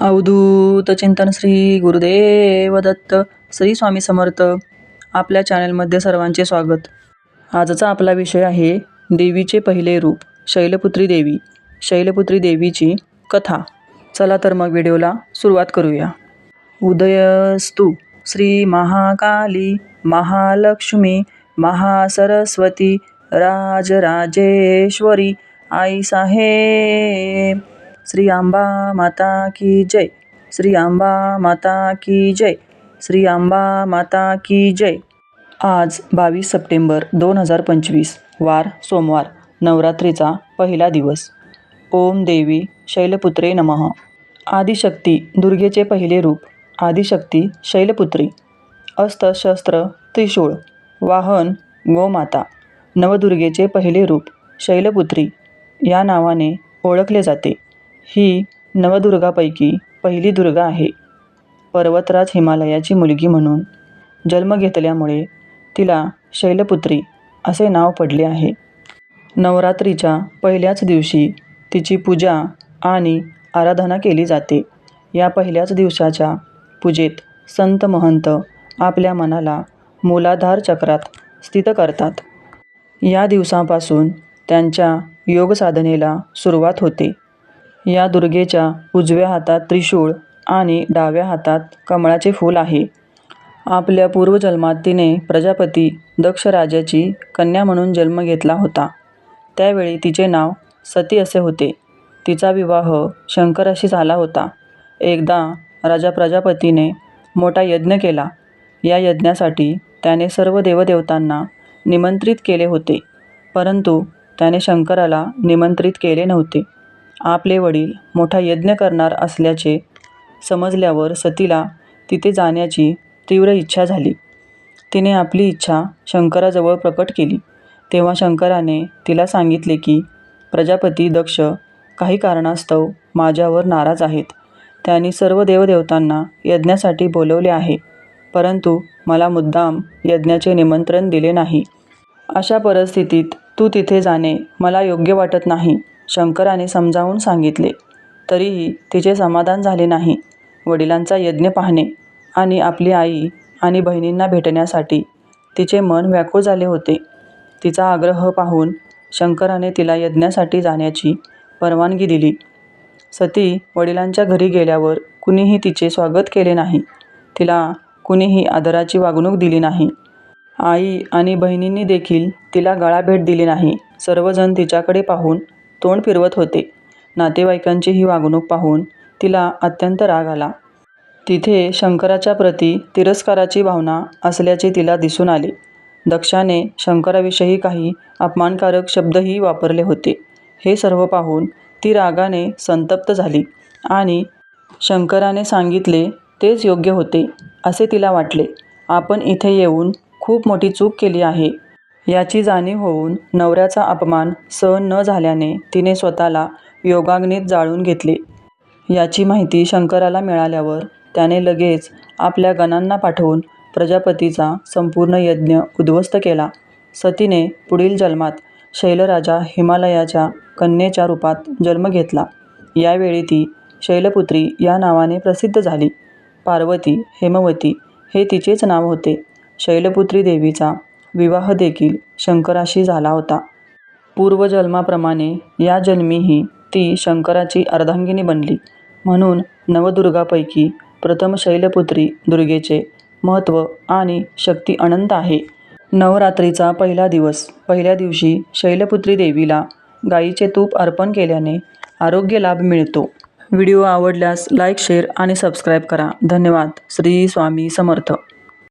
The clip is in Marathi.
अवधूत चिंतन श्री गुरुदेव दत्त श्री स्वामी समर्थ. आपल्या चॅनलमध्ये सर्वांचे स्वागत. आजचा आपला विषय आहे देवीचे पहिले रूप शैलपुत्री देवी शैलपुत्री देवीची कथा. चला तर मग व्हिडिओला सुरुवात करूया. उदयस्तु श्री महाकाली महालक्ष्मी महासरस्वती राजराजेश्वरी आई साहेब. श्री आंबा माता की जय. श्री आंबा माता की जय. श्री आंबा माता की जय. आज बावीस सप्टेंबर दोन हजार पंचवीस वार सोमवार नवरात्रीचा पहिला दिवस. ओम देवी शैलपुत्रे नमः. आदिशक्ती दुर्गेचे पहिले रूप आदिशक्ती शैलपुत्री. अस्त्रशस्त्र त्रिशूळ वाहन गोमाता नवदुर्गेचे पहिले रूप शैलपुत्री. या नावाने ओळखले जाते. ही नवदुर्गापैकी पहिली दुर्गा आहे. पर्वतराज हिमालयाची मुलगी म्हणून जन्म घेतल्यामुळे तिला शैलपुत्री असे नाव पडले आहे. नवरात्रीच्या पहिल्याच दिवशी तिची पूजा आणि आराधना केली जाते. या पहिल्याच दिवसाच्या पूजेत संत महंत आपल्या मनाला मूलाधार चक्रात स्थित करतात. या दिवसापासून त्यांच्या योगसाधनेला सुरुवात होते. या दुर्गेच्या उजव्या हातात त्रिशूळ आणि डाव्या हातात कमळाचे फूल आहे. आपल्या पूर्वजन्मात तिने प्रजापती दक्ष राजाची कन्या म्हणून जन्म घेतला होता. त्यावेळी तिचे नाव सती असे होते. तिचा विवाह शंकराशी झाला होता. एकदा राजा प्रजापतीने मोठा यज्ञ केला. या यज्ञासाठी त्याने सर्व देवदेवतांना निमंत्रित केले होते परंतु त्याने शंकराला निमंत्रित केले नव्हते. आपले वडील मोठा यज्ञ करणार असल्याचे समजल्यावर सतीला तिथे जाण्याची तीव्र इच्छा झाली. तिने आपली इच्छा शंकराजवळ प्रकट केली. तेव्हा शंकराने तिला सांगितले की प्रजापती दक्ष काही कारणास्तव माझ्यावर नाराज आहेत. त्यांनी सर्व देवदेवतांना यज्ञासाठी बोलवले आहे. परंतु मला मुद्दाम यज्ञाचे निमंत्रण दिले नाही. अशा परिस्थितीत तू तिथे जाणे मला योग्य वाटत नाही. शंकराने समजावून सांगितले तरीही तिचे समाधान झाले नाही. वडिलांचा यज्ञ पाहणे आणि आपली आई आणि बहिणींना भेटण्यासाठी तिचे मन व्याकुळ झाले होते. तिचा आग्रह पाहून शंकराने तिला यज्ञासाठी जाण्याची परवानगी दिली. सती वडिलांच्या घरी गेल्यावर कुणीही तिचे स्वागत केले नाही. तिला कुणीही आदराची वागणूक दिली नाही. आई आणि बहिणींनी देखील तिला गळाभेट दिली नाही. सर्वजण तिच्याकडे पाहून तोंड फिरवत होते. नातेवाईकांची ही वागणूक पाहून तिला अत्यंत राग आला. तिथे शंकराच्या प्रती तिरस्काराची भावना असल्याचे तिला दिसून आले. दक्षाने शंकराविषयी काही अपमानकारक शब्दही वापरले होते. हे सर्व पाहून ती रागाने संतप्त झाली आणि शंकराने सांगितले तेच योग्य होते असे तिला वाटले. आपण इथे येऊन खूप मोठी चूक केली आहे. याची जाणीव होऊन नवऱ्याचा अपमान सहन न झाल्याने तिने स्वतःला योगाग्नीत जाळून घेतले. याची माहिती शंकराला मिळाल्यावर त्याने लगेच आपल्या गणांना पाठवून प्रजापतीचा संपूर्ण यज्ञ उद्ध्वस्त केला. सतीने पुढील जन्मात शैलराजा हिमालयाच्या कन्येच्या रूपात जन्म घेतला. यावेळी ती शैलपुत्री या नावाने प्रसिद्ध झाली. पार्वती हेमवती हे तिचेच नाव होते. शैलपुत्री देवीचा विवाह देखील शंकराशी झाला होता. पूर्वजन्माप्रमाणे या जन्मीही ती शंकराची अर्धांगिनी बनली. म्हणून नवदुर्गापैकी प्रथम शैलपुत्री दुर्गेचे महत्त्व आणि शक्ती अनंत आहे. नवरात्रीचा पहिला दिवस. पहिल्या दिवशी शैलपुत्री देवीला गाईचे तूप अर्पण केल्याने आरोग्य लाभ मिळतो. व्हिडिओ आवडल्यास लाईक शेअर आणि सबस्क्राईब करा. धन्यवाद. श्री स्वामी समर्थ.